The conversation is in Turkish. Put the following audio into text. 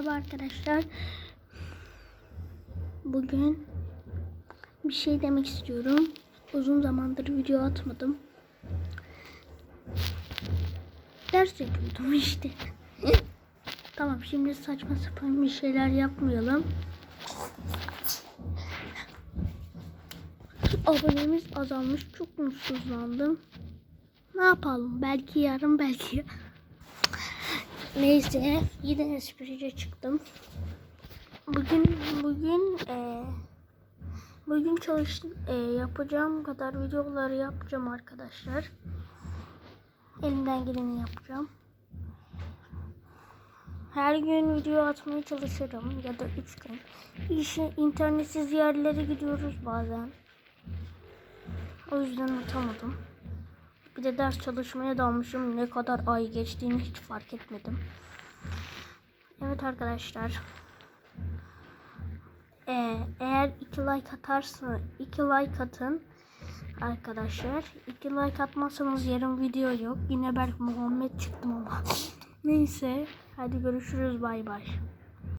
Merhaba arkadaşlar. Bugün bir şey demek istiyorum. Uzun zamandır video atmadım. Ders yapıyordum işte. tamam şimdi saçma sapan bir şeyler yapmayalım. Abonemiz azalmış. Çok mutsuzlandım. Ne yapalım? Belki yarın belki Neyse yine esprice çıktım. Bugün bugün e, bugün çalış e, yapacağım kadar videoları yapacağım arkadaşlar. Elimden geleni yapacağım. Her gün video atmaya çalışırım ya da üç gün. İşe internetsiz yerlere gidiyoruz bazen. O yüzden atamadım. Bir de ders çalışmaya dalmışım. Ne kadar ay geçtiğini hiç fark etmedim. Evet arkadaşlar. Ee, eğer iki like atarsa iki like atın arkadaşlar. iki like atmazsanız yarın video yok. Yine ben Muhammed çıktım ama. Neyse. Hadi görüşürüz. Bay bay.